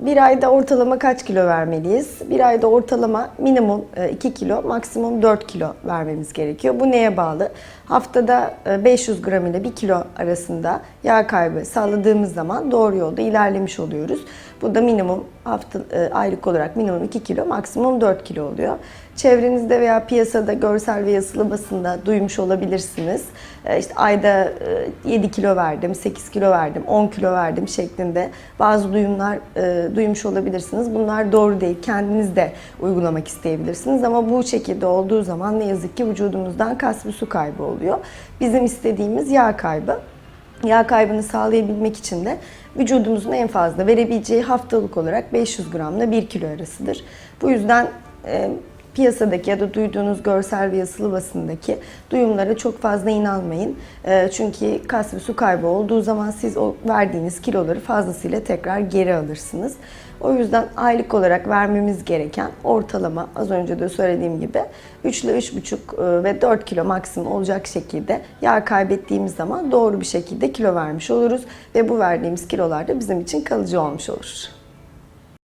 Bir ayda ortalama kaç kilo vermeliyiz? Bir ayda ortalama minimum e, 2 kilo, maksimum 4 kilo vermemiz gerekiyor. Bu neye bağlı? Haftada e, 500 gram ile 1 kilo arasında yağ kaybı sağladığımız zaman doğru yolda ilerlemiş oluyoruz. Bu da minimum hafta e, aylık olarak minimum 2 kilo, maksimum 4 kilo oluyor. Çevrenizde veya piyasada görsel ve yazılı basında duymuş olabilirsiniz. E, İşte ayda e, 7 kilo verdim, 8 kilo verdim, 10 kilo verdim şeklinde bazı duyumlar e, duymuş olabilirsiniz. Bunlar doğru değil. Kendiniz de uygulamak isteyebilirsiniz ama bu şekilde olduğu zaman ne yazık ki vücudumuzdan kas ve su kaybı oluyor. Bizim istediğimiz yağ kaybı. Yağ kaybını sağlayabilmek için de vücudumuzun en fazla verebileceği haftalık olarak 500 gramla 1 kilo arasıdır. Bu yüzden e, piyasadaki ya da duyduğunuz görsel ve yazılı basındaki duyumlara çok fazla inanmayın. E, çünkü kas ve su kaybı olduğu zaman siz o verdiğiniz kiloları fazlasıyla tekrar geri alırsınız. O yüzden aylık olarak vermemiz gereken ortalama az önce de söylediğim gibi 3 ile 3,5 e, ve 4 kilo maksimum olacak şekilde yağ kaybettiğimiz zaman doğru bir şekilde kilo vermiş oluruz ve bu verdiğimiz kilolar da bizim için kalıcı olmuş olur.